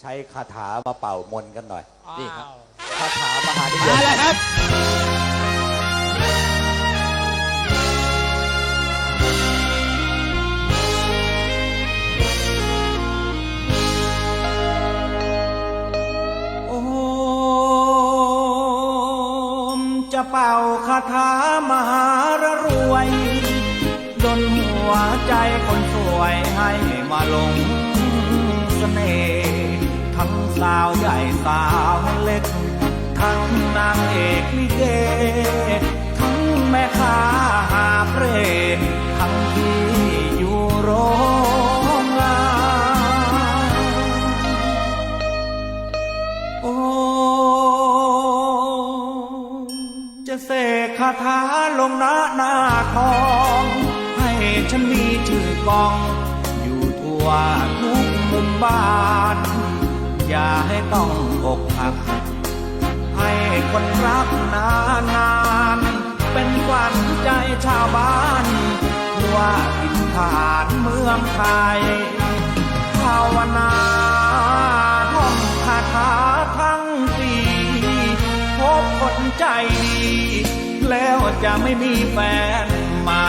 ใช้คาถามาเป่ามนต์กันหน่อย นี่ครับ คาถามหานิยมามแล้วครับ โอมจะเป่าคาถามหารรวย ดนหัวใจคนสวยให้มาหลง ทั้งนางเอกลิเก ทั้งแม่ค้าหาเพรทั้งที่อยู่โรงงานโอ้จะเสกคาถาลงหน้าหน้าทอง ให้ฉันมีชื่อกอง อยู่ทั่วทุกมุมบ้าน อย่าให้ต้องอกหัก คนรักนานนานเป็นขวัญใจชาวบ้านทั่วทินฐานเมืองไทยภาวนาท่องคาถาทั้งปีพบคนใจดี แล้วจะไม่มีแฟนใหม่